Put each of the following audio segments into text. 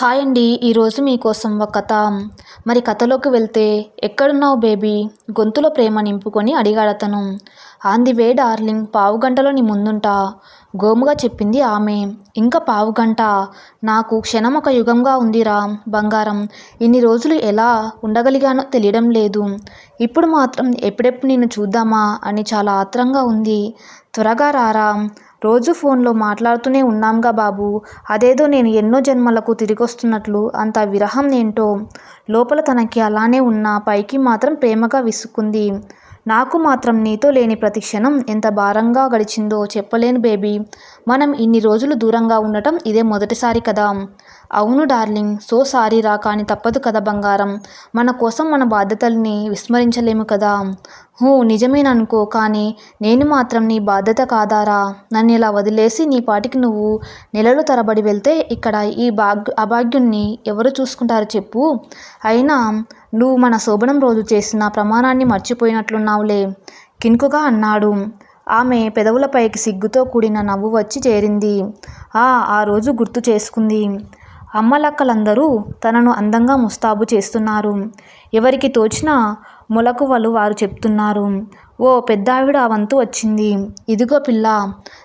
Hi అండి ఈరోజు మీకోసం ఒక కథ. మరి కథలోకి వెళ్తే ఎక్కడున్నావు బేబీ? గొంతులో ప్రేమ నింపుకొని అడిగాడతను ఆన్ ది వే డార్లింగ్ పావు గంటలో నీ ముందుంటా. గోముగా చెప్పింది ఆమె. ఇంకా పావు గంట. నాకు క్షణం ఒక యుగంగా ఉందిరా బంగారం. ఇన్ని రోజులు ఎలా ఉండగలిగానో తెలియడం లేదు. ఇప్పుడు మాత్రం ఎప్పుడెప్పుడు నిన్ను చూద్దామా అని చాలా ఆత్రంగా ఉంది. త్వరగా రారా. రోజు ఫోన్లో మాట్లాడుతూనే ఉన్నాంగా బాబు. అదేదో నేను ఎన్నో జన్మలకు తిరిగొస్తున్నట్లు అంత విరహం ఏంటో. లోపల తనకి అలానే ఉన్న పైకి మాత్రం ప్రేమగా విసుక్కుంది. నాకు మాత్రం నీతో లేని ప్రతి క్షణం ఎంత భారంగా గడిచిందో చెప్పలేను బేబీ. మనం ఇన్ని రోజులు దూరంగా ఉండటం ఇదే మొదటిసారి కదా. అవును డార్లింగ్ సో సారీ రా కానీ తప్పదు కదా బంగారం. మన కోసం మన బాధ్యతల్ని విస్మరించలేము కదా. హూ నిజమేననుకో కానీ నేను మాత్రం నీ బాధ్యత కాదారా. నన్ను ఇలా వదిలేసి నీ పాటికి నువ్వు నెలలు తరబడి వెళ్తే ఇక్కడ ఈ భాగ్ అభాగ్యుణ్ణి ఎవరు చూసుకుంటారు చెప్పు. అయినా నువ్వు మన శోభనం రోజు చేసిన ప్రమాణాన్ని మర్చిపోయినట్లున్నావులే. కినుకుగా అన్నాడు. ఆమె పెదవులపైకి సిగ్గుతో కూడిన నవ్వు వచ్చి చేరింది. ఆ ఆ రోజు గుర్తు చేసుకుంది. అమ్మలక్కలందరూ తనను అందంగా ముస్తాబు చేస్తున్నారు. ఎవరికి తోచిన మొలకువలు వారు చెప్తున్నారు. ఓ పెద్దావిడ వంతు వచ్చింది. ఇదిగో పిల్ల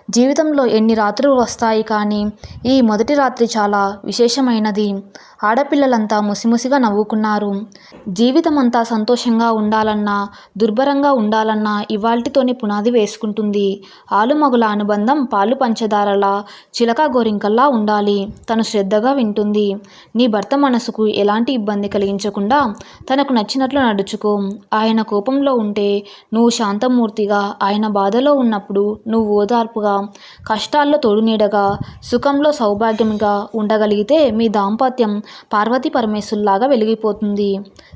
జీవితంలో ఎన్ని రాత్రులు వస్తాయి కానీ ఈ మొదటి రాత్రి చాలా విశేషమైనది. ఆడపిల్లలంతా ముసిముసిగా నవ్వుకున్నారు. జీవితం అంతా సంతోషంగా ఉండాలన్నా దుర్భరంగా ఉండాలన్నా ఇవాల్టితోనే పునాది వేసుకుంటుంది. ఆలుమగుల అనుబంధం పాలు పంచదారలా చిలక గోరింకల్లా ఉండాలి. తను శ్రద్ధగా వింటుంది. నీ భర్త మనసుకు ఎలాంటి ఇబ్బంది కలిగించకుండా తనకు నచ్చినట్లు నడుచుకో. ఆయన కోపంలో ఉంటే నువ్వు శాంతమూర్తిగా ఆయన బాధలో ఉన్నప్పుడు నువ్వు ఓదార్పుగా కష్టాల్లో తోడునీడగా సుఖంలో సౌభాగ్యంగా ఉండగలిగితే మీ దాంపత్యం పార్వతీ పరమేశ్వరులాగా వెలిగిపోతుంది.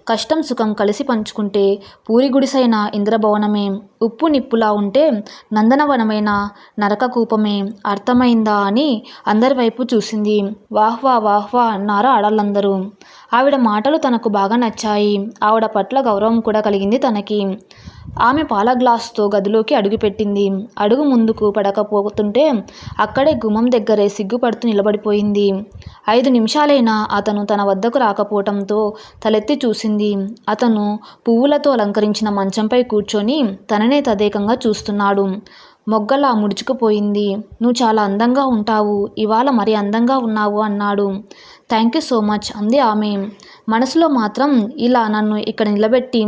కష్టం సుఖం కలిసి పంచుకుంటే పూరి గుడిసైన ఇంద్రభవనమే. ఉప్పు నిప్పులా ఉంటే నందనవనమైన నరకకూపమే అర్థమైందా అని అందరి వైపు చూసింది. వాహ్వా వాహ్వా అన్నారు ఆడళ్ళందరూ. ఆవిడ మాటలు తనకు బాగా నచ్చాయి. ఆవిడ పట్ల గౌరవం కూడా కలిగింది తనకి. ఆమె పాల గ్లాసుతో గదిలోకి అడుగుపెట్టింది అడుగు ముందుకు పడకపోతుంటే అక్కడే గుమ్మం దగ్గరే సిగ్గుపడుతూ నిలబడిపోయింది. ఐదు నిమిషాలైనా అతను తన వద్దకు రాకపోవటంతో తలెత్తి చూసింది. అతను పువ్వులతో అలంకరించిన మంచంపై కూర్చొని తననే తదేకంగా చూస్తున్నాడు. మొగ్గలా ముడుచుకుపోయింది. నువ్వు చాలా అందంగా ఉంటావు. ఇవాళ మరి అందంగా ఉన్నావు అన్నాడు. థ్యాంక్ యూ సో మచ్ అంది ఆమె. మనసులో మాత్రం ఇలా నన్ను ఇక్కడ నిలబెట్టి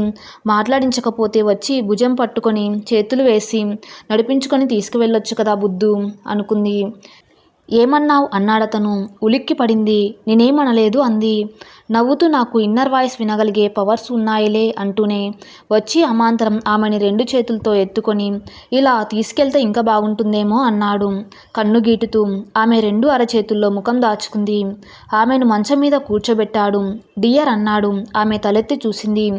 మాట్లాడించకపోతే వచ్చి భుజం పట్టుకొని చేతులు వేసి నడిపించుకొని తీసుకువెళ్ళొచ్చు కదా బుద్ధు అనుకుంది. ఏమన్నావు? అన్నాడతను ఉలిక్కి పడింది నేనేమనలేదు అంది. నవ్వుతూ నాకు ఇన్నర్ వాయిస్ వినగలిగే పవర్స్ ఉన్నాయిలే అంటూనే వచ్చి అమాంతరం ఆమెని రెండు చేతులతో ఎత్తుకొని ఇలా తీసుకెళ్తే ఇంకా బాగుంటుందేమో అన్నాడు. కన్ను గీటుతూ ఆమె రెండు అరచేతుల్లో ముఖం దాచుకుంది. ఆమెను మంచం మీద కూర్చోబెట్టాడు. డియర్ అన్నాడు. ఆమె తలెత్తి చూసింది.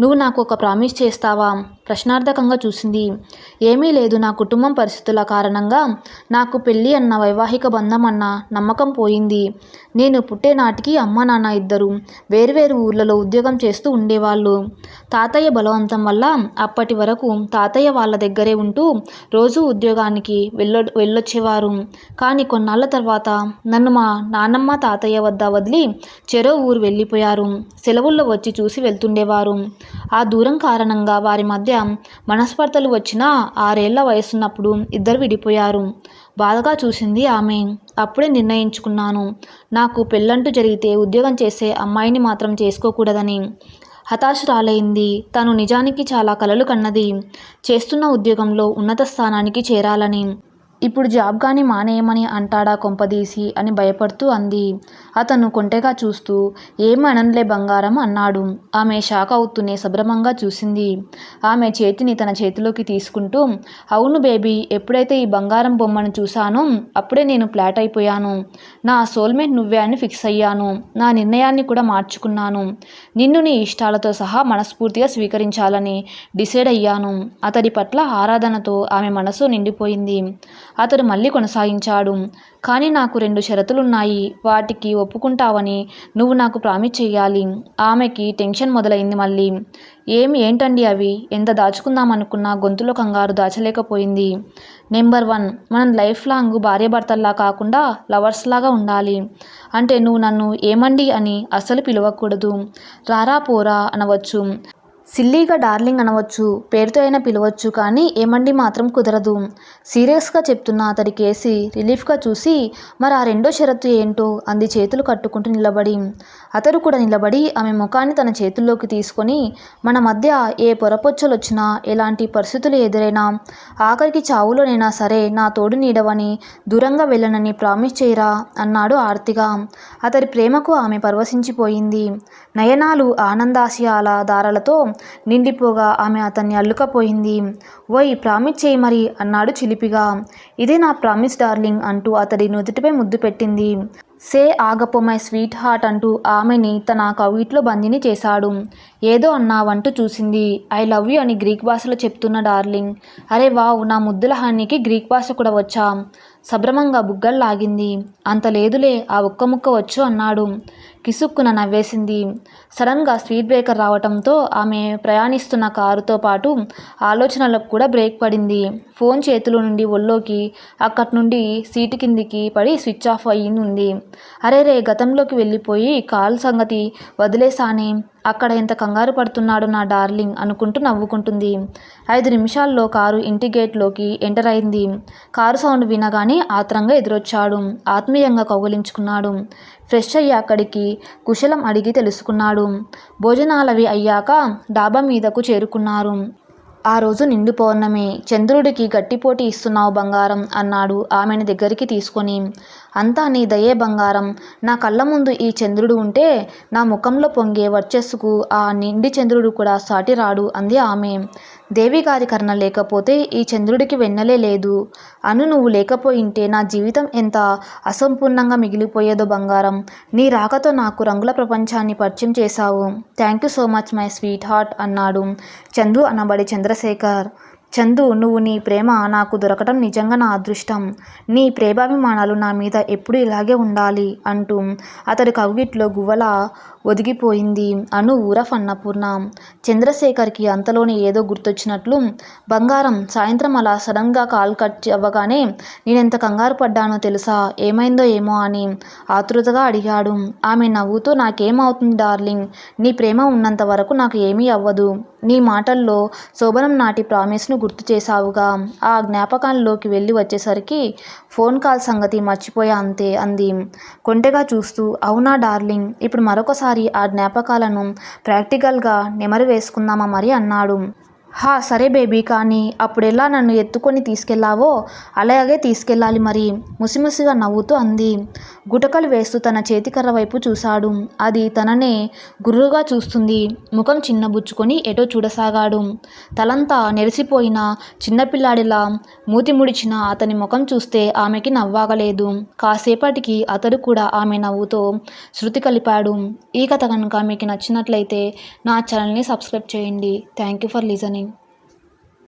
నువ్వు నాకు ఒక ప్రామిస్ చేస్తావా? ప్రశ్నార్థకంగా చూసింది. ఏమీ లేదు. నా కుటుంబం పరిస్థితుల కారణంగా నాకు పెళ్ళి అన్న వైవాహిక బంధం అన్న నమ్మకం పోయింది. నేను పుట్టే నాటికి అమ్మ నాన్న ఇద్దరు. వేరువేరు ఊర్లలో ఉద్యోగం చేస్తూ ఉండేవాళ్ళు. తాతయ్య బలవంతం వల్ల అప్పటి వరకు తాతయ్య వాళ్ళ దగ్గరే ఉంటూ రోజు ఉద్యోగానికి వెళ్ళ వెళ్ళొచ్చేవారు. కానీ కొన్నాళ్ళ తర్వాత నన్ను మా నాన్నమ్మ తాతయ్య వద్ద వదిలి చెరో ఊరు వెళ్ళిపోయారు. సెలవుల్లో వచ్చి చూసి వెళ్తుండేవారు. ఆ దూరం కారణంగా వారి మధ్య మనస్పర్ధలు వచ్చినా ఆరేళ్ళ వయసున్నప్పుడు ఇద్దరు విడిపోయారు. బాధగా చూసింది ఆమె. అప్పుడే నిర్ణయించుకున్నాను. నాకు పెళ్ళంటూ జరిగితే ఉద్యోగం చేసే అమ్మాయిని మాత్రం చేసుకోకూడదని. హతాశురాలైంది. తను నిజానికి చాలా కలలు కన్నది. చేస్తున్న ఉద్యోగంలో ఉన్నత స్థానానికి చేరాలని. ఇప్పుడు జాబ్ కానీ మానేయమని అంటాడా కొంపదీసి అని భయపడుతూ అంది. అతను కొంటెగా చూస్తూ ఏం బంగారం అన్నాడు. ఆమె షాక్ అవుతూనే సభ్రమంగా చూసింది. ఆమె చేతిని తన చేతిలోకి తీసుకుంటూ అవును బేబీ ఎప్పుడైతే ఈ బంగారం బొమ్మను చూశానో అప్పుడే నేను ఫ్లాట్ అయిపోయాను. నా సోల్మేట్ నువ్వే అని ఫిక్స్ అయ్యాను. నా నిర్ణయాన్ని కూడా మార్చుకున్నాను. నిన్ను నీ ఇష్టాలతో సహా మనస్ఫూర్తిగా స్వీకరించాలని డిసైడ్ అయ్యాను. అతడి పట్ల ఆరాధనతో ఆమె మనసు నిండిపోయింది. అతడు మళ్ళీ కొనసాగించాడు. కానీ నాకు రెండు షరతులున్నాయి. వాటికి ఒప్పుకుంటావని నువ్వు నాకు ప్రామిస్ చెయ్యాలి. ఆమెకి టెన్షన్ మొదలైంది మళ్ళీ. ఏమి ఏంటండి అవి? ఎంత దాచుకుందామనుకున్నా గొంతులో కంగారు దాచలేకపోయింది. నెంబర్ వన్ మనం లైఫ్ లాంగ్ భార్యాభర్తల్లా కాకుండా లవర్స్ లాగా ఉండాలి. అంటే నువ్వు నన్ను ఏమండి అని అస్సలు పిలవకూడదు. రారా పోరా అనవచ్చు. సిల్లీగా డార్లింగ్ అనవచ్చు పేరుతో అయినా పిలవచ్చు కానీ ఏమండి మాత్రం కుదరదు. సీరియస్గా చెప్తున్న అతడి కేసి రిలీఫ్గా చూసి మరి ఆ రెండో షరతు ఏంటో? అంది చేతులు కట్టుకుంటూ నిలబడి. అతడు కూడా నిలబడి ఆమె ముఖాన్ని తన చేతుల్లోకి తీసుకొని మన మధ్య ఏ పొరపొచ్చలు వచ్చినా ఎలాంటి పరిస్థితులు ఎదురైనా ఆఖరికి చావులోనైనా సరే నా తోడు నీడవని దూరంగా వెళ్ళనని ప్రామిస్ చేయరా? అన్నాడు ఆర్తిగా. అతడి ప్రేమకు ఆమె పరవశించిపోయింది. నయనాలు ఆనందాశయాల దారాలతో నిండిపోగా ఆమె అతన్ని అల్లుకపోయింది. ఓయ్ ప్రామిస్ చేయి మరి అన్నాడు చిలిపిగా. ఇదే నా ప్రామిస్ డార్లింగ్ అంటూ అతడి నుదుటిపై ముద్దు పెట్టింది. సే ఆగపో మై స్వీట్ హార్ట్ అంటూ ఆమెని తన కవిట్లో బందిని చేశాడు. ఏదో అన్నావంటూ చూసింది. ఐ లవ్ యూ అని గ్రీక్ భాషలో చెప్తున్న డార్లింగ్. అరే వావ్ నా ముద్దుల హానికి గ్రీక్ భాష కూడా వచ్చా? సభ్రమంగా బుగ్గలు లాగింది అంత లేదులే ఆ ఒక్క ముక్క వచ్చు అన్నాడు. కిసుక్కున నవ్వేసింది. సడన్గా స్పీడ్ బ్రేకర్ రావటంతో ఆమె ప్రయాణిస్తున్న కారుతో పాటు ఆలోచనలకు కూడా బ్రేక్ పడింది. ఫోన్ చేతిలో నుండి ఒళ్ళోకి అక్కడి నుండి సీటు కిందికి పడి స్విచ్ ఆఫ్ అయ్యింది. అరే రే గతంలోకి వెళ్ళిపోయి కాల్ సంగతి వదిలేసానే అక్కడ ఎంత కంగారు పడుతున్నాడు నా డార్లింగ్ అనుకుంటూ నవ్వుకుంటుంది. ఐదు నిమిషాల్లో కారు ఇంటి గేట్లోకి ఎంటర్ అయింది. కారు సౌండ్ వినగానే ఆత్రంగా ఎదురొచ్చాడు. ఆత్మీయంగా కౌగలించుకున్నాడు. ఫ్రెష్ అయ్యి అక్కడికి కుశలం అడిగి తెలుసుకున్నాడు. భోజనాలవి అయ్యాక డాబా మీదకు చేరుకున్నారు. ఆ రోజు నిండు పౌర్ణమి. చంద్రుడికి గట్టిపోటీ ఇస్తున్నావు బంగారం అన్నాడు ఆమెను దగ్గరికి తీసుకొని. అంతా నీ దయే బంగారం. నా కళ్ళ ముందు ఈ చంద్రుడు ఉంటే నా ముఖంలో పొంగే వర్చస్సుకు ఆ నిండి చంద్రుడు కూడా సాటి రాడు అంది ఆమె. దేవి గారి కర్ణ లేకపోతే ఈ చంద్రుడికి వెన్నలే లేదు. అను నువ్వు లేకపోయింటే నా జీవితం ఎంత అసంపూర్ణంగా మిగిలిపోయేదో బంగారం. నీ రాకతో నాకు రంగుల ప్రపంచాన్ని పరిచయం చేశావు. Thank you so much my sweetheart అన్నాడు చందు అనబడి చంద్రశేఖర్. చందు నువ్వు నీ ప్రేమ నాకు దొరకటం నిజంగా నా అదృష్టం. నీ ప్రేమాభిమానాలు నా మీద ఎప్పుడు ఇలాగే ఉండాలి అంటూ అతడి కవిగిట్లో గువ్వల ఒదిగిపోయింది. అను ఊరఫ్ అన్నపూర్ణ చంద్రశేఖర్కి అంతలోనే ఏదో గుర్తొచ్చినట్లు బంగారం సాయంత్రం అలా సడన్గా కాల్ కట్ అవ్వగానే నేనెంత కంగారు పడ్డానో తెలుసా? ఏమైందో ఏమో అని ఆతృతగా అడిగాడు. ఆమె నవ్వుతూ నాకేమవుతుంది డార్లింగ్? నీ ప్రేమ ఉన్నంత వరకు నాకు ఏమీ అవ్వదు. నీ మాటల్లో శోభనం నాటి ప్రామిస్ను గుర్తు చేశావుగా. ఆ జ్ఞాపకాల్లోకి వెళ్ళి వచ్చేసరికి ఫోన్ కాల్ సంగతి మర్చిపోయా అంతే అంది. కొంటెగా చూస్తూ అవునా డార్లింగ్? ఇప్పుడు మరొకసారి ఆ జ్ఞాపకాలను ప్రాక్టికల్గా నెమరు వేసుకుందామా మరి అన్నాడు. హా సరే బేబీ కానీ అప్పుడెలా నన్ను ఎత్తుకొని తీసుకెళ్ళావో అలాగే తీసుకెళ్ళాలి మరి ముసిముసిగా నవ్వుతూ అంది. గుటకలు వేస్తూ తన చేతికర్ర వైపు చూశాడు. అది తననే గుర్రుగా చూస్తుంది. ముఖం చిన్నబుచ్చుకొని ఎటో చూడసాగాడు. తలంతా నెరిసిపోయిన చిన్నపిల్లాడిలా మూతి ముడిచిన అతని ముఖం చూస్తే ఆమెకి నవ్వాగలేదు. కాసేపటికి అతడు కూడా ఆమె నవ్వుతో శృతి కలిపాడు. ఈ కథ కనుక మీకు నచ్చినట్లయితే నా ఛానల్ని సబ్స్క్రైబ్ చేయండి. Thank you for listening.